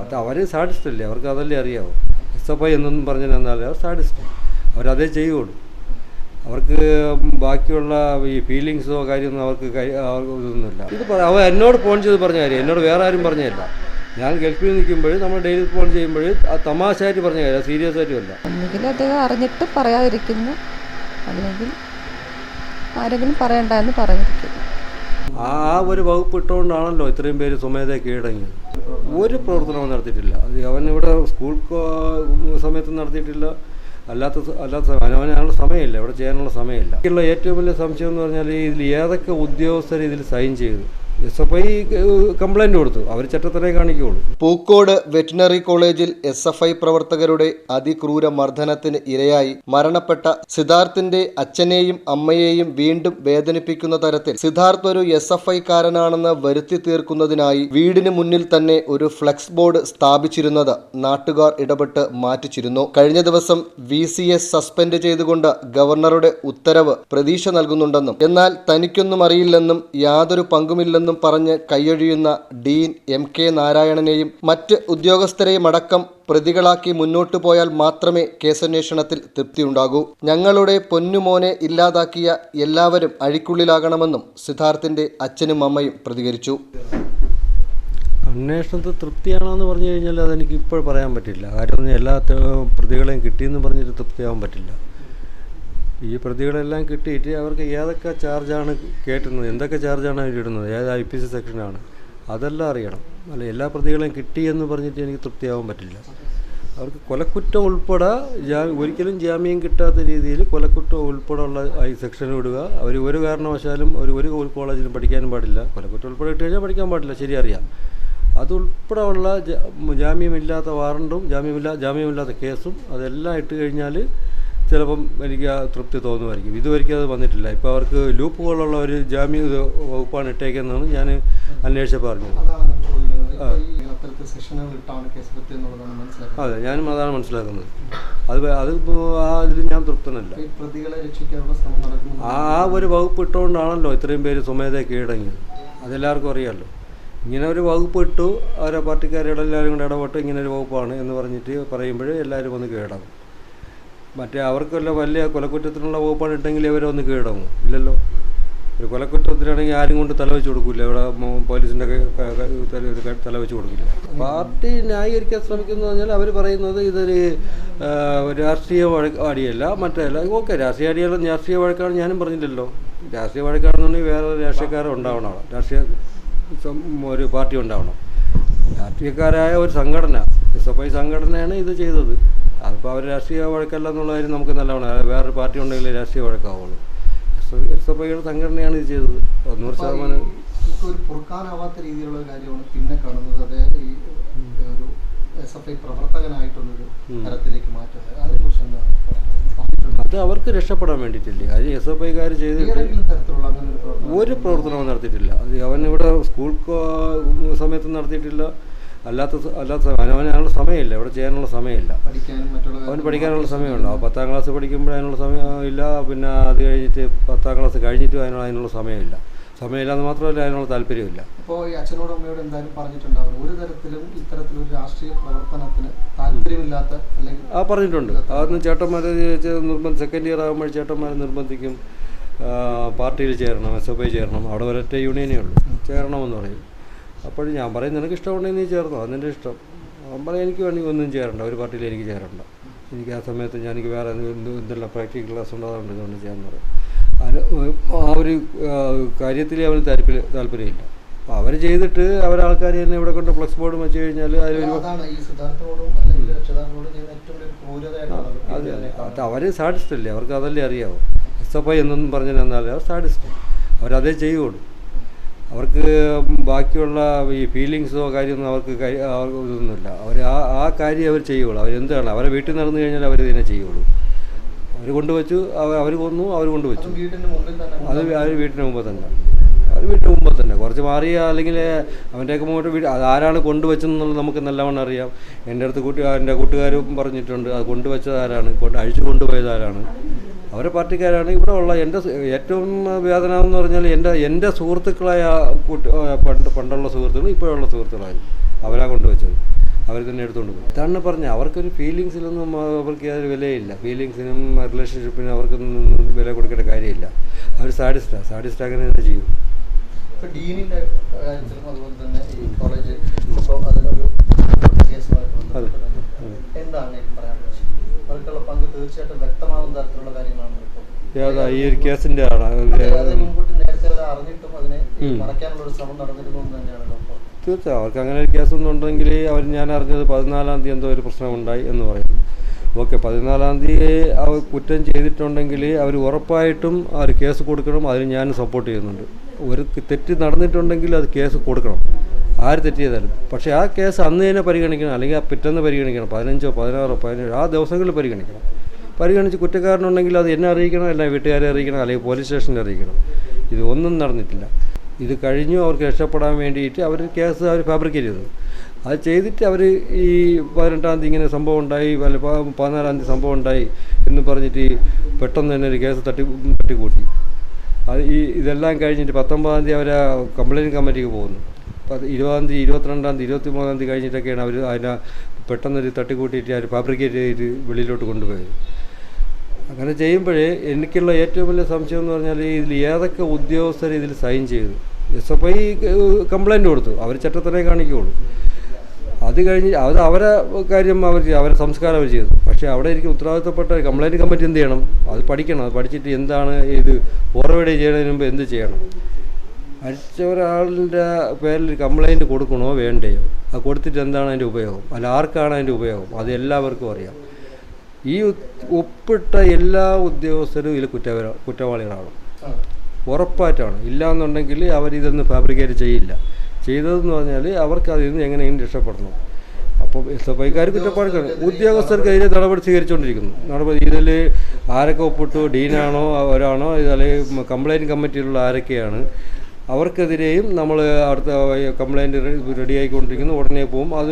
അത് അവർ സാഡിസ്റ്റ് അല്ലേ? അവർക്ക് അതല്ലേ അറിയാവൂ. എസ് എഫ് ഐ എന്നൊന്നും പറഞ്ഞു തന്നാൽ അവർ സാഡിസ്റ്റ്. അവരതേ ചെയ്യുള്ളൂ. അവർക്ക് ബാക്കിയുള്ള ഈ ഫീലിങ്സോ കാര്യമൊന്നും അവർക്ക് ഇതൊന്നുമില്ല. ഇത് അവ എന്നോട് ഫോൺ ചെയ്ത് പറഞ്ഞ കാര്യം എന്നോട് വേറെ ആരും പറഞ്ഞതല്ല ഞാൻ ഗൾഫിൽ നിൽക്കുമ്പോഴും നമ്മൾ ഡെയിലി ഫോൺ ചെയ്യുമ്പോഴും ആ തമാശയായിട്ട് പറഞ്ഞ കാര്യം സീരിയസ് ആയിട്ടും അല്ല. ഒന്നുകിൽ അദ്ദേഹം അറിഞ്ഞിട്ട് പറയാതിരിക്കുന്നു. അല്ലെങ്കിൽ ആരെങ്കിലും പറയണ്ടെന്ന് പറഞ്ഞിരിക്കുന്നു. ആ ആ ഒരു വകുപ്പ് ഇട്ടുകൊണ്ടാണല്ലോ ഇത്രയും പേര് സ്വമേധയെ കീഴടങ്ങിയത്. ഒരു പ്രവർത്തനവും നടത്തിയിട്ടില്ല. അത് അവൻ ഇവിടെ സ്കൂൾ സമയത്ത് നടത്തിയിട്ടില്ല. അല്ലാത്ത അല്ലാത്ത സമയം സമയമില്ല. ഇവിടെ ചെയ്യാനുള്ള സമയമില്ല. ഉള്ള ഏറ്റവും വലിയ സംശയം എന്ന് പറഞ്ഞാൽ ഇതിൽ ഏതൊക്കെ ഉദ്യോഗസ്ഥർ ഇതിൽ സൈൻ ചെയ്തു? എസ് എഫ് ഐ കംപ്ലൈന്റ് കൊടുത്തു. അവർ ചട്ടത്തിനെ കാണിക്കുകയുള്ളൂ. പൂക്കോട് വെറ്റിനറി കോളേജിൽ എസ് എഫ് ഐ പ്രവർത്തകരുടെ അതിക്രൂര മർദ്ദനത്തിന് ഇരയായി മരണപ്പെട്ട സിദ്ധാർത്ഥിന്റെ അച്ഛനെയും അമ്മയെയും വീണ്ടും വേദനിപ്പിക്കുന്ന തരത്തിൽ സിദ്ധാർത്ഥ് ഒരു എസ് എഫ് ഐക്കാരനാണെന്ന് വരുത്തി തീർക്കുന്നതിനായി വീടിന് മുന്നിൽ തന്നെ ഒരു ഫ്ലെക്സ് ബോർഡ് സ്ഥാപിച്ചിരുന്നത് നാട്ടുകാർ ഇടപെട്ട് മാറ്റിച്ചിരുന്നു. കഴിഞ്ഞ ദിവസം വി സി എസ് സസ്പെൻഡ് ചെയ്തുകൊണ്ട് ഗവർണറുടെ ഉത്തരവ് പ്രതീക്ഷ നൽകുന്നുണ്ടെന്നും എന്നാൽ തനിക്കൊന്നും അറിയില്ലെന്നും യാതൊരു പങ്കുമില്ലെന്നും പറഞ്ഞ് കൈയൊഴിയുന്ന ഡീൻ എം കെ നാരായണനെയും മറ്റ് ഉദ്യോഗസ്ഥരെയും അടക്കം പ്രതികളാക്കി മുന്നോട്ടു പോയാൽ മാത്രമേ കേസന്വേഷണത്തിൽ തൃപ്തിയുണ്ടാകൂ. ഞങ്ങളുടെ പൊന്നുമോനെ ഇല്ലാതാക്കിയ എല്ലാവരും അഴിക്കുള്ളിലാകണമെന്നും സിദ്ധാർത്ഥിന്റെ അച്ഛനും അമ്മയും പ്രതികരിച്ചു. അന്വേഷണത്തിൽ തൃപ്തിയാണോ എന്ന് പറഞ്ഞു കഴിഞ്ഞാൽ അതെനിക്ക് ഇപ്പോൾ പറയാൻ പറ്റില്ല. കാര്യം എല്ലാ പ്രതികളെയും കിട്ടിയെന്ന് പറഞ്ഞിട്ട് തൃപ്തിയാവാൻ പറ്റില്ല. ഈ പ്രതികളെല്ലാം കിട്ടിയിട്ട് അവർക്ക് ഏതൊക്കെ ചാർജാണ് കേട്ടുന്നത്? എന്തൊക്കെ ചാർജാണ് അവർ ഇടുന്നത്? ഏത് ഐ പി സി സെക്ഷനാണ്? അതെല്ലാം അറിയണം. അല്ല എല്ലാ പ്രതികളെയും കിട്ടിയെന്ന് പറഞ്ഞിട്ട് എനിക്ക് തൃപ്തിയാവാൻ പറ്റില്ല. അവർക്ക് കൊലക്കുറ്റം ഉൾപ്പെടെ ജാ ഒരിക്കലും ജാമ്യം കിട്ടാത്ത രീതിയിൽ കൊലക്കുറ്റം ഉൾപ്പെടെ ഉള്ള ഈ സെക്ഷൻ വിടുക. അവർ ഒരു കാരണവശാലും ഒരു ഒരു കോളേജിലും പഠിക്കാനും പാടില്ല. കൊലക്കുറ്റം ഉൾപ്പെടെ ഇട്ട് കഴിഞ്ഞാൽ പഠിക്കാൻ പാടില്ല ശരി അറിയാം അതുൾപ്പെടെ ഉള്ള ജാ- ജാമ്യമില്ലാത്ത വാറണ്ടും ജാമ്യമില്ല ജാമ്യമില്ലാത്ത കേസും അതെല്ലാം ഇട്ട് കഴിഞ്ഞാൽ ചിലപ്പം എനിക്ക് ആ തൃപ്തി തോന്നുമായിരിക്കും. ഇതുവരെയ്ക്കും അത് വന്നിട്ടില്ല. ഇപ്പോൾ അവർക്ക് ലൂപ്പ് പോലുള്ള ഒരു ജാമ്യ വകുപ്പാണ് ഇട്ടേക്കുന്നതെന്ന് ഞാൻ അന്വേഷിച്ചപ്പോൾ പറഞ്ഞു അതെ ഞാനും അതാണ് മനസ്സിലാക്കുന്നത്. അത് അത് ആ ഇതിൽ ഞാൻ തൃപ്തനല്ല. ആ ഒരു വകുപ്പ് ഇട്ടുകൊണ്ടാണല്ലോ ഇത്രയും പേര് സ്വമേധയെ കീഴടങ്ങിയത്. അതെല്ലാവർക്കും അറിയാമല്ലോ ഇങ്ങനെ ഒരു വകുപ്പ് ഇട്ടു അവരെ പാർട്ടിക്കാരുടെ എല്ലാവരും കൂടെ ഇടപെട്ട് ഇങ്ങനെ ഒരു വകുപ്പാണ് എന്ന് പറഞ്ഞിട്ട് പറയുമ്പോൾ എല്ലാവരും വന്ന് കീഴടങ്ങും. മറ്റേ അവർക്ക് വല്ല വലിയ കൊലക്കുറ്റത്തിനുള്ള വകുപ്പാണ് ഇട്ടെങ്കിൽ ഇവരെ ഒന്ന് കീഴടങ്ങും. ഇല്ലല്ലോ. ഒരു കൊലക്കുറ്റത്തിനാണെങ്കിൽ ആരും കൊണ്ട് തല വെച്ച് കൊടുക്കില്ല ഇവിടെ പോലീസിന്റെ ക- ക- ക- തല- ഇത് വെച്ച് കൊടുക്കില്ല. പാർട്ടി ന്യായീകരിക്കാൻ ശ്രമിക്കുന്നു പറഞ്ഞാൽ അവർ പറയുന്നത് ഇതൊരു രാഷ്ട്രീയ വഴക്ക് അടിയല്ല മറ്റല്ല. ഓക്കെ രാഷ്ട്രീയ അടിയല്ല രാഷ്ട്രീയ വഴക്കാണ് ഞാനും പറഞ്ഞില്ലല്ലോ. രാഷ്ട്രീയ വഴക്കാണെന്നുണ്ടെങ്കിൽ വേറെ രാഷ്ട്രീയക്കാരെ ഉണ്ടാവണം രാഷ്ട്രീയ ഒരു പാർട്ടി ഉണ്ടാവണം. രാഷ്ട്രീയക്കാരായ ഒരു സംഘടന എസ് എഫ് ഐ സംഘടനയാണ് ഇത് ചെയ്തത്. അതിപ്പോൾ അവർ രാഷ്ട്രീയ വഴക്കല്ല എന്നുള്ള കാര്യം നമുക്ക് നല്ലവണ്ണം വേറൊരു പാർട്ടി ഉണ്ടെങ്കിൽ രാഷ്ട്രീയ വഴക്കാവുള്ളൂ. എസ് എഫ് ഐയുടെ സംഘടനയാണ് ഇത് ചെയ്തത്. നൂറ് ശതമാനം ഒരു പൊറുക്കാനാവാത്ത രീതിയിലുള്ള കാര്യമാണ് പിന്നെ കാണുന്നത്. അത് ഈ ഒരു എസ് എഫ് ഐ പ്രവർത്തകനായിട്ടുള്ളൊരു തരത്തിലേക്ക് മാറ്റുന്നത്. അതിനെക്കുറിച്ച് എന്താ അത് അവർക്ക് രക്ഷപ്പെടാൻ വേണ്ടിയിട്ടില്ലേ? അത് എസ് എഫ് ഐക്കാർ ചെയ്തിട്ട് ഒരു പ്രവർത്തനവും നടത്തിയിട്ടില്ല. അത് അവൻ ഇവിടെ സ്കൂൾ സമയത്ത് നടത്തിയിട്ടില്ല. അല്ലാത്ത അല്ലാത്ത സമയം അവന് അതിനുള്ള സമയമില്ല. ഇവിടെ ചെയ്യാനുള്ള സമയമില്ല. അവൻ അവന് പഠിക്കാനുള്ള സമയമുണ്ടോ. പത്താം ക്ലാസ് പഠിക്കുമ്പോൾ അതിനുള്ള സമയം ഇല്ല. പിന്നെ അത് കഴിഞ്ഞിട്ട് പത്താം ക്ലാസ് കഴിഞ്ഞിട്ട് അതിനുള്ള അതിനുള്ള സമയമില്ല. സമയമില്ലാന്ന് മാത്രമല്ല അതിനുള്ള താല്പര്യമില്ല ഇപ്പോൾ ഈ അച്ഛനോടും അമ്മയോട് എന്തായാലും പറഞ്ഞിട്ടുണ്ടാവും ഒരു തരത്തിലും ഇത്തരത്തിലൊരു രാഷ്ട്രീയ പ്രവർത്തനത്തിന് താല്പര്യമില്ലാത്ത അല്ലെങ്കിൽ ആ പറഞ്ഞിട്ടുണ്ട്. അതൊന്നും ചേട്ടന്മാരെ നിർബന്ധം സെക്കൻഡ് ഇയർ ആകുമ്പോൾ ചേട്ടന്മാരെ നിർബന്ധിക്കും. പാർട്ടിയിൽ ചേരണം എസ് എഫ് ഐ ചേരണം. അവിടെ ഒരൊറ്റ യൂണിയനേ ഉള്ളൂ. ചേരണമെന്ന് പറയും. അപ്പോൾ ഞാൻ പറയും നിനക്ക് ഇഷ്ടമുണ്ടെങ്കിൽ നീ ചേർന്നോ? അതിന്റെ ഇഷ്ടം. അവൻ പറയും എനിക്ക് വേണമെങ്കിൽ ഒന്നും ചേരണ്ട ഒരു പാർട്ടിയിൽ എനിക്ക് ചേരണ്ട. എനിക്ക് ആ സമയത്ത് ഞാൻ എനിക്ക് വേറെ എന്ത് എന്തെല്ലാം പ്രാക്ടിക്കൽ ക്ലാസ് ഉണ്ട് അതുകൊണ്ട് ഇതുകൊണ്ട് ചെയ്യാൻ പറയും. അതിന് ആ ഒരു കാര്യത്തിൽ അവന് താല്പര്യം താല്പര്യമില്ല. അപ്പോൾ അവർ ചെയ്തിട്ട് അവരാൾക്കാർ തന്നെ ഇവിടെ കൊണ്ട് ഫ്ലക്സ് ബോർഡ് വെച്ച് കഴിഞ്ഞാൽ അതിലൊരു അതെ അതെ. അത് അവർ സാഡിസ്റ്റ് അല്ലേ? അവർക്ക് അതല്ലേ അറിയാവൂ. എസ് എഫ് ഐ എന്നൊന്നും പറഞ്ഞാൽ എന്നാൽ അവർ സാഡിസ്റ്റ് അവരതേ ചെയ്യുള്ളൂ അവർക്ക് ബാക്കിയുള്ള ഈ ഫീലിങ്സോ കാര്യമൊന്നും അവർക്ക് ഇതൊന്നുമില്ല. അവർ ആ ആ കാര്യം അവർ ചെയ്യുള്ളൂ. അവർ എന്താണ്? അവരെ വീട്ടിൽ നടന്നു കഴിഞ്ഞാൽ അവർ ഇതിനെ ചെയ്യുള്ളൂ. അവർ കൊണ്ടുവച്ചു അവർ കൊന്നു അവർ കൊണ്ടുവച്ചു. അത് അവർ വീട്ടിന് മുമ്പ് തന്നെ. അവർ വീട്ടിന് മുമ്പ് തന്നെ. കുറച്ച് മാറി അല്ലെങ്കിൽ അവന്റെയൊക്കെ മുമ്പോട്ട് വീട് അത് ആരാണ് കൊണ്ടുവച്ചെന്നുള്ളത് നമുക്ക് നല്ലവണ്ണം അറിയാം. എന്റെ അടുത്ത് കൂട്ടി എന്റെ കൂട്ടുകാരും പറഞ്ഞിട്ടുണ്ട്. അത് കൊണ്ടുവച്ചത് ആരാണ്? കൊണ്ട് അഴിച്ചു കൊണ്ടുപോയത് ആരാണ്? അവരെ പാർട്ടിക്കാരാണ്. ഇവിടെ ഉള്ള എന്റെ ഏറ്റവും വേദന എന്ന് പറഞ്ഞാൽ എന്റെ എന്റെ സുഹൃത്തുക്കളായ കുട്ടി പണ്ട് പണ്ടുള്ള സുഹൃത്തുക്കളും ഇപ്പോഴുള്ള സുഹൃത്തുക്കളായി അവരാ കൊണ്ടുവച്ചത്. അവർ തന്നെ എടുത്തുകൊണ്ട് പോകും ഇതാണ് പറഞ്ഞത് അവർക്കൊരു ഫീലിങ്സിലൊന്നും അവർക്ക് യാതൊരു വിലയില്ല. ഫീലിങ്സിനും റിലേഷൻഷിപ്പിനും അവർക്കൊന്നും വില കൊടുക്കേണ്ട കാര്യമില്ല. അവർ സാഡിസ്റ്റാണ് സാഡിസ്റ്റ് അങ്ങനെ തന്നെ ചെയ്യും. ഡീനിന്റെ കാര്യത്തിലും അതുപോലെ തന്നെ ഈ കോളേജ് ഇപ്പോൾ അതിനൊരു കേസുമായിട്ട് അതെ. എന്താണ് പറയാൻ പറയാനുള്ളത്? അവർക്കുള്ള പങ്ക് തീർച്ചയായിട്ടും വ്യക്തമാകുന്ന തരത്തിലുള്ള കാര്യങ്ങളാണ് ഇപ്പോൾ ഏതാ ഈ ഒരു കേസിന്റെ ആണ് തീർച്ചയായും. അവർക്ക് അങ്ങനെ ഒരു കേസൊന്നുണ്ടെങ്കിൽ അവർ ഞാൻ അറിഞ്ഞത് പതിനാലാം തീയതി എന്തോ ഒരു പ്രശ്നമുണ്ടായി എന്ന് പറയും. ഓക്കെ പതിനാലാം തീയതി അവർ കുറ്റം ചെയ്തിട്ടുണ്ടെങ്കിൽ അവർ ഉറപ്പായിട്ടും അവർ കേസ് കൊടുക്കണം. അതിന് ഞാൻ സപ്പോർട്ട് ചെയ്യുന്നുണ്ട്. ഒരു തെറ്റ് നടന്നിട്ടുണ്ടെങ്കിൽ അത് കേസ് കൊടുക്കണം. ആര് തെറ്റ് ചെയ്താലും. പക്ഷേ ആ കേസ് അന്ന് തന്നെ പരിഗണിക്കണം. അല്ലെങ്കിൽ ആ പിറ്റേന്ന് പരിഗണിക്കണം. പതിനഞ്ചോ പതിനാറോ പതിനേഴോ ആ ദിവസങ്ങളിൽ പരിഗണിക്കണം. പരിഗണിച്ച് കുറ്റക്കാരനുണ്ടെങ്കിൽ അത് എന്നെ അറിയിക്കണം അല്ല വീട്ടുകാരെ അറിയിക്കണം അല്ലെങ്കിൽ പോലീസ് സ്റ്റേഷനിൽ അറിയിക്കണം? ഇത് ഒന്നും നടന്നിട്ടില്ല. ഇത് കഴിഞ്ഞു അവർക്ക് രക്ഷപ്പെടാൻ വേണ്ടിയിട്ട് അവർ കേസ് അവർ ഫാബ്രിക്കേറ്റ് ചെയ്തു. അത് ചെയ്തിട്ട് അവർ ഈ പതിനെട്ടാം തീയതി ഇങ്ങനെ സംഭവം ഉണ്ടായി പതിനാലാം തീയതി സംഭവം ഉണ്ടായി എന്ന് പറഞ്ഞിട്ട് പെട്ടെന്ന് തന്നെ ഒരു കേസ് തട്ടി തട്ടിക്കൂട്ടി. അത് ഈ ഇതെല്ലാം കഴിഞ്ഞിട്ട് പത്തൊമ്പതാം തീയതി അവർ കംപ്ലയിന്റ് കമ്മിറ്റിക്ക് പോകുന്നു. ഇരുപതാം തീയതി ഇരുപത്തിരണ്ടാം തീയതി ഇരുപത്തി മൂന്നാം തീയതി കഴിഞ്ഞിട്ടൊക്കെയാണ് അവർ അതിനെ പെട്ടെന്നൊരു തട്ടിക്കൂട്ടിയിട്ട് അവർ ഫാബ്രിക്കേറ്റ് ചെയ്ത് വെളിയിലോട്ട് കൊണ്ടുപോയത്. അങ്ങനെ ചെയ്യുമ്പോഴേ എനിക്കുള്ള ഏറ്റവും വലിയ സംശയം എന്ന് പറഞ്ഞാൽ ഇതിൽ ഏതൊക്കെ ഉദ്യോഗസ്ഥർ ഇതിൽ സൈൻ ചെയ്തു? എസ് എഫ് ഐ കംപ്ലൈന്റ് കൊടുത്തു. അവർ ചട്ടത്തിനെ കാണിക്കുകയുള്ളൂ. അത് കഴിഞ്ഞ് അത് അവരെ കാര്യം അവർ അവരെ സംസ്കാരം അവർ ചെയ്തു. പക്ഷേ അവിടെ എനിക്ക് ഉത്തരവാദിത്തപ്പെട്ട കംപ്ലൈന്റ് കമ്മിറ്റി എന്ത് ചെയ്യണം? അത് പഠിക്കണം. അത് പഠിച്ചിട്ട് എന്താണ് ഇത് ഫോർവേഡ് ചെയ്യുന്നതിന് മുമ്പ് എന്ത് ചെയ്യണം? മരിച്ച ഒരാളിന്റെ പേരിൽ കംപ്ലൈന്റ് കൊടുക്കണോ വേണ്ടയോ? അത് കൊടുത്തിട്ട് എന്താണ് അതിന്റെ ഉപയോഗം? അല്ല ആർക്കാണ് അതിന്റെ ഉപയോഗം? അത് എല്ലാവർക്കും അറിയാം. ഈ ഒപ്പിട്ട എല്ലാ ഉദ്യോഗസ്ഥരും ഇതിൽ കുറ്റവാ കുറ്റവാളികളാണ്. ഉറപ്പായിട്ടാണ്. ഇല്ലയെന്നുണ്ടെങ്കിൽ അവരിതൊന്ന് ഫാബ്രിക്കേറ്റ് ചെയ്യില്ല. ചെയ്തതെന്ന് പറഞ്ഞാൽ അവർക്ക് അതിൽ നിന്ന് എങ്ങനെയും രക്ഷപ്പെടണം. അപ്പോൾ എസ് എഫ് ഐക്കാർ കുറ്റപ്പാടുക്കാണ്. ഉദ്യോഗസ്ഥർക്കെതിരെ നടപടി സ്വീകരിച്ചുകൊണ്ടിരിക്കുന്നു. നടപടി ഇതിൽ ആരൊക്കെ ഒപ്പിട്ടു? ഡീനാണോ? അവരാണോ അല്ലെങ്കിൽ കംപ്ലയിന്റ് കമ്മിറ്റിയിലുള്ള ആരൊക്കെയാണ്? അവർക്കെതിരെയും നമ്മൾ അടുത്ത കംപ്ലയിന്റ് റെഡിയായിക്കൊണ്ടിരിക്കുന്നു ഉടനെ പോവും. അത്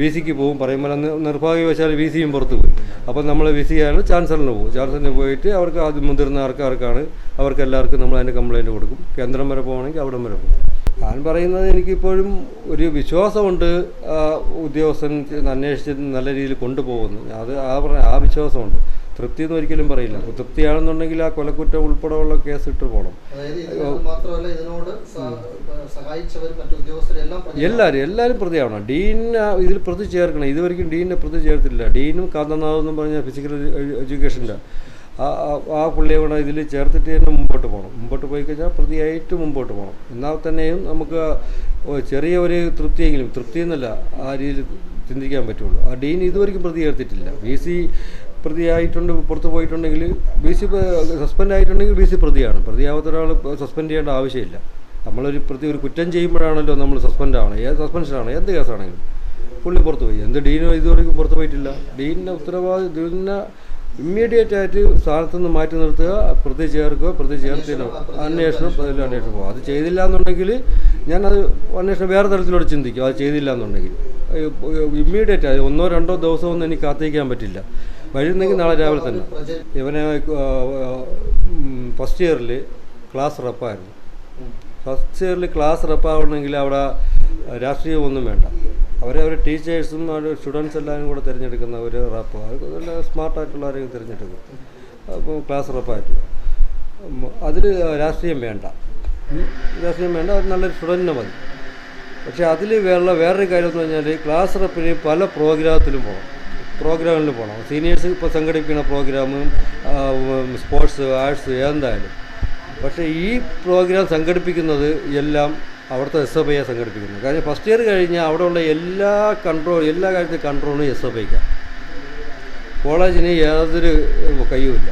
വി സിക്ക് പോവും. പറയുമ്പോൾ നിർഭാഗ്യവശാൽ വി സിയും പുറത്ത് പോയി. അപ്പോൾ നമ്മൾ വി സി ആണ് ചാൻസലറിന് പോകും ചാൻസലറിന് പോയിട്ട് അവർക്ക് അത് മുതിർന്ന ആൾക്കാർക്കാണ് അവർക്ക് എല്ലാവർക്കും നമ്മൾ അതിന്റെ കംപ്ലയിന്റ് കൊടുക്കും. കേന്ദ്രം വരെ പോകണമെങ്കിൽ അവിടം വരെ പോകും ഞാൻ പറയുന്നത് എനിക്കിപ്പോഴും ഒരു വിശ്വാസമുണ്ട് ഉദ്യോഗസ്ഥൻ അന്വേഷിച്ച് നല്ല രീതിയിൽ കൊണ്ടുപോകുന്നു അത് ആ പറഞ്ഞ ആ വിശ്വാസമുണ്ട്. തൃപ്തി എന്ന് ഒരിക്കലും പറയില്ല. തൃപ്തിയാണെന്നുണ്ടെങ്കിൽ ആ കൊലക്കുറ്റം ഉൾപ്പെടെയുള്ള കേസ് ഇട്ട് പോകണം. എല്ലാവരും എല്ലാവരും പ്രതിയാവണം. ഡീൻ ഇതിൽ പ്രതി ചേർക്കണം. ഇതുവരെയും ഡീനെ പ്രതി ചേർത്തില്ല ഡീനും കാന്തനാഥ് എന്നും പറഞ്ഞ ഫിസിക്കൽ എഡ്യൂക്കേഷന്റെ ആ പുള്ളിയെ വേണം ഇതിൽ ചേർത്തിട്ട് തന്നെ മുമ്പോട്ട് പോകണം മുമ്പോട്ട് പോയി കഴിഞ്ഞാൽ പ്രതിയായിട്ട് മുമ്പോട്ട് പോകണം എന്നാൽ തന്നെയും നമുക്ക് ചെറിയ ഒരു തൃപ്തിയെങ്കിലും തൃപ്തി എന്നല്ല ആ രീതിയിൽ ചിന്തിക്കാൻ പറ്റുള്ളൂ. ആ ഡീൻ ഇതുവരെയും പ്രതി ചേർത്തിട്ടില്ല. വി സി പ്രതിയായിട്ടുണ്ട് പുറത്ത് പോയിട്ടുണ്ടെങ്കിൽ ബി സി സസ്പെൻഡ് ആയിട്ടുണ്ടെങ്കിൽ ബി സി പ്രതിയാണ്. പ്രതിയാവാത്ത ഒരാൾ സസ്പെൻഡ് ചെയ്യേണ്ട ആവശ്യമില്ല. നമ്മളൊരു പ്രതി ഒരു കുറ്റം ചെയ്യുമ്പോഴാണല്ലോ നമ്മൾ സസ്പെൻഡ് ആവണം. ഏത് സസ്പെൻഷനാണ്? എന്ത് കേസാണെങ്കിലും. പുള്ളി പുറത്ത് പോയി. എന്ത് ഡീനോ ഇതുവരെയും പുറത്ത് പോയിട്ടില്ല. ഡീനിന്റെ ഉത്തരവാദി ഡീനിനെ ഇമ്മീഡിയറ്റ് ആയിട്ട് സ്ഥാനത്ത് നിന്ന് മാറ്റി നിർത്തുക പ്രതി ചേർക്കുക പ്രതി ചേർത്തിനോ അന്വേഷണം അതിൽ അന്വേഷണം പോകും. അത് ചെയ്തില്ല എന്നുണ്ടെങ്കിൽ ഞാനത് അന്വേഷണം വേറെ തരത്തിലൂടെ ചിന്തിക്കും. അത് ചെയ്തില്ല എന്നുണ്ടെങ്കിൽ. ഇമ്മീഡിയറ്റ് ആയി. ഒന്നോ രണ്ടോ ദിവസമൊന്നും എനിക്ക് കാത്തിരിക്കാൻ പറ്റില്ല. വരുന്നെങ്കിൽ നാളെ രാവിലെ തന്നെ. ഇവനെ ഫസ്റ്റ് ഇയറിൽ ക്ലാസ് റപ്പായിരുന്നു ഫസ്റ്റ് ഇയറിൽ ക്ലാസ് റപ്പാവണമെങ്കിൽ അവിടെ രാഷ്ട്രീയമൊന്നും വേണ്ട. അവരെ അവർ ടീച്ചേഴ്സും സ്റ്റുഡൻസ് എല്ലാവരും കൂടെ തിരഞ്ഞെടുക്കുന്ന ഒരു റപ്പ് നല്ല സ്മാർട്ടായിട്ടുള്ളവരെയും തിരഞ്ഞെടുക്കും. അപ്പോൾ ക്ലാസ് റപ്പായിട്ട് അതിൽ രാഷ്ട്രീയം വേണ്ട. രാഷ്ട്രീയം വേണ്ട. അത് നല്ലൊരു സ്റ്റുഡന്റിനെ മതി. പക്ഷേ അതിൽ വേറെ വേറൊരു കാര്യം എന്ന് പറഞ്ഞാൽ ക്ലാസ് റപ്പിന് പല പ്രോഗ്രാമത്തിലും പോകണം. പ്രോഗ്രാമിൽ പോകണം. സീനിയേഴ്സ് ഇപ്പോൾ സംഘടിപ്പിക്കുന്ന പ്രോഗ്രാമും സ്പോർട്സ് ആർട്സ് എന്തായാലും പക്ഷേ ഈ പ്രോഗ്രാം സംഘടിപ്പിക്കുന്നത് എല്ലാം അവിടുത്തെ എസ് എഫ് ഐയാണ് സംഘടിപ്പിക്കുന്നത് കാരണം ഫസ്റ്റ് ഇയർ കഴിഞ്ഞാൽ അവിടെയുള്ള എല്ലാ കൺട്രോൾ എല്ലാ കാര്യത്തിലും കൺട്രോളും എസ് എഫ് ഐക്കാണ് കോളേജിന് യാതൊരു കയ്യുമില്ല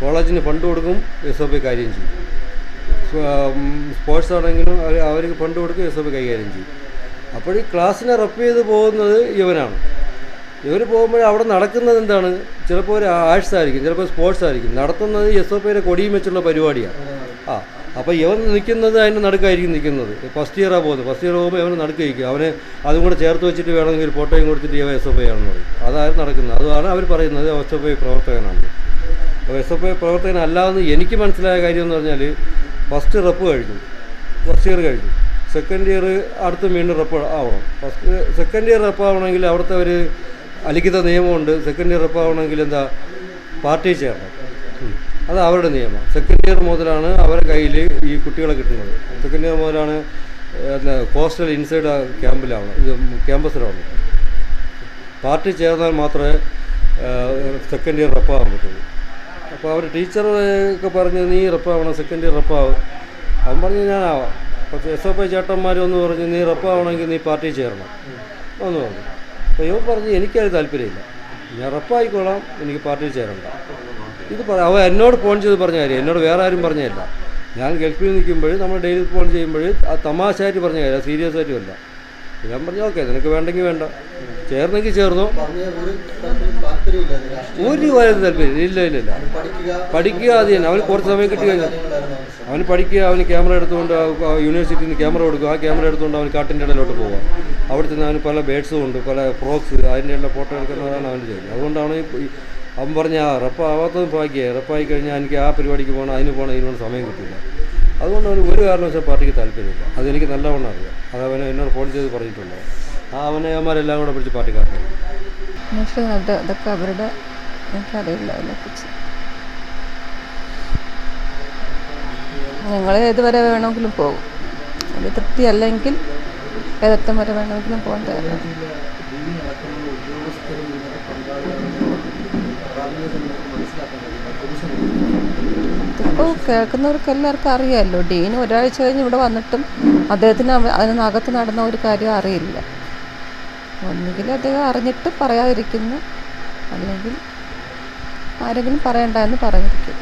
കോളേജിന് ഫണ്ട് കൊടുക്കും എസ് എഫ് ഐ കാര്യം ചെയ്യും. സ്പോർട്സ് ആണെങ്കിലും അവർ അവർക്ക് ഫണ്ട് കൊടുക്കും എസ് എഫ് ഐ കൈകാര്യം ചെയ്യും. അപ്പോൾ ക്ലാസ്സിനെ റപ്പ് ചെയ്ത് പോകുന്നത് ഇവനാണ്. ഇവർ പോകുമ്പോൾ അവിടെ നടക്കുന്നത് എന്താണ്? ചിലപ്പോൾ ഒരു ആർട്സ് ആയിരിക്കും ചിലപ്പോൾ സ്പോർട്സ് ആയിരിക്കും. നടത്തുന്നത് എസ് ഒ പിയുടെ കൊടിയും വെച്ചുള്ള പരിപാടിയാണ്. ആ അപ്പോൾ ഇവൻ നിൽക്കുന്നത് അതിന്റെ നടുക്കായിരിക്കും നിൽക്കുന്നത്. ഫസ്റ്റ് ഇയറാണ് പോകുന്നത്. ഫസ്റ്റ് ഇയർ പോകുമ്പോൾ ഇവന് നടുക്കായിരിക്കും അവന് അതും കൂടെ ചേർത്ത് വെച്ചിട്ട് വേണമെങ്കിൽ ഫോട്ടോയും കൊടുത്തിട്ട് ഇവ എസ് ഒ പി ആണെന്ന് പറയും. അതായത് നടക്കുന്നത്. അതാണ് അവർ പറയുന്നത് എസ് ഒ പി പ്രവർത്തകനാണ്. അപ്പോൾ എസ് ഒ പി പ്രവർത്തകനല്ല എന്ന് എനിക്ക് മനസ്സിലായ കാര്യം എന്ന് പറഞ്ഞാൽ ഫസ്റ്റ് റപ്പ് കഴിഞ്ഞു. ഫസ്റ്റ് ഇയർ കഴിഞ്ഞു. സെക്കൻഡ് ഇയർ അടുത്ത് വീണ്ടും റെപ്പ് ആവണം. ഫസ്റ്റ് സെക്കൻഡ് ഇയർ റെപ്പ് ആവണമെങ്കിൽ അവിടുത്തെ ഒരു അലിഖിത നിയമമുണ്ട്. സെക്കൻഡ് ഇയർ റെപ്പ് എന്താ? പാർട്ടി ചേരണം. അത് അവരുടെ നിയമം. സെക്കൻഡ് ഇയർ മുതലാണ് അവരുടെ കയ്യിൽ ഈ കുട്ടികളെ കിട്ടുന്നത്. സെക്കൻഡ് ഇയർ മുതലാണ് കോസ്റ്റൽ ഇൻസൈഡ് ക്യാമ്പിലാണ് ഇത് ക്യാമ്പസിലാണ് പാർട്ടി ചേർന്നാൽ മാത്രമേ സെക്കൻഡ് ഇയർ റപ്പാകാൻ പറ്റുള്ളൂ. അപ്പോൾ അവർ ടീച്ചർ ഒക്കെ പറഞ്ഞ് നീ റെപ്പാവണം സെക്കൻഡ് ഇയർ റെപ്പാവും അവൻ പറഞ്ഞ് ഞാനാവാം. പക്ഷേ എസ് എഫ് ഐ ചേട്ടന്മാരും ഒന്ന് പറഞ്ഞു നീ റെപ്പാവണമെങ്കിൽ നീ പാർട്ടി ചേരണം. എന്ന് പറഞ്ഞു. അപ്പോൾ ഇവ പറഞ്ഞ് എനിക്കത് താല്പര്യമില്ല. ഞാൻ ഉറപ്പായിക്കോളാം എനിക്ക് പാർട്ടിയിൽ ചേരണ്ട. ഇത് പറ അവ എന്നോട് ഫോൺ ചെയ്ത് പറഞ്ഞ കാര്യം എന്നോട് വേറെ ആരും പറഞ്ഞതല്ല. ഞാൻ ഗൾഫിൽ നിൽക്കുമ്പോൾ നമ്മൾ ഡെയിലി ഫോൺ ചെയ്യുമ്പോൾ ആ തമാശയായിട്ട് പറഞ്ഞ കാര്യം സീരിയസ് ആയിട്ടും അല്ല. ഞാൻ പറഞ്ഞു ഓക്കെ നിനക്ക് വേണ്ടെങ്കിൽ വേണ്ട. ചേർന്നെങ്കിൽ ചേർന്നു. ഒരു കാര്യം താല്പര്യം ഇല്ല ഇല്ല ഇല്ല. പഠിക്കുക അത് തന്നെ. അവന് കുറച്ച് സമയം കിട്ടി കഴിഞ്ഞാൽ. അവന് പഠിക്കുക അവന് ക്യാമറ എടുത്തുകൊണ്ട് യൂണിവേഴ്സിറ്റിയിൽ ക്യാമറ കൊടുക്കുക. ആ ക്യാമറ എടുത്തുകൊണ്ട് അവൻ കാട്ടിന്റെ ഇടയിലോട്ട് പോവുക. അവിടെ ചെന്ന് അവന് പല ബേഡ്സും ഉണ്ട് പല ഫ്രോക്സ് അതിന്റെ എല്ലാം ഫോട്ടോ എടുക്കുന്നതാണ് അവന്റെ ജോലി. അതുകൊണ്ടാണ് അവൻ പറഞ്ഞ ആ റപ്പ് ആവാത്തതും ഭാഗ്യമായി റപ്പായി കഴിഞ്ഞാൽ എനിക്ക് ആ പരിപാടിക്ക് പോകണം അതിന് പോകണം ഇതിനോട് സമയം കിട്ടില്ല. അതുകൊണ്ട് അവന് ഒരു കാരണവശാൽ പാർട്ടിക്ക് താല്പര്യമില്ല. അതെനിക്ക് നല്ലവണ്ണം അറിയാം. അത് അവനെ എന്നോട് ഫോൺ ചെയ്ത് പറഞ്ഞിട്ടുണ്ട്. ആ അവനെ അവന്മാരെല്ലാം കൂടെ പിടിച്ച് അത് അതൊക്കെ അവരുടെ എനിക്കറിയില്ല അതിനെക്കുറിച്ച് ഞങ്ങൾ ഏതുവരെ വേണമെങ്കിലും പോകും അത് തൃപ്തി അല്ലെങ്കിൽ ഏതറ്റം വരെ വേണമെങ്കിലും പോകാൻ ഇപ്പോൾ കേൾക്കുന്നവർക്ക് എല്ലാവർക്കും അറിയാമല്ലോ ഡീൻ ഒരാഴ്ച കഴിഞ്ഞ് ഇവിടെ വന്നിട്ടും അദ്ദേഹത്തിന് അതിനകത്ത് നടന്ന ഒരു കാര്യം അറിയില്ല. ഒന്നുകിൽ അദ്ദേഹം അറിഞ്ഞിട്ട് പറയാതിരിക്കുന്നു. അല്ലെങ്കിൽ ആരെങ്കിലും പറയണ്ട എന്ന് പറഞ്ഞിരിക്കുന്നു.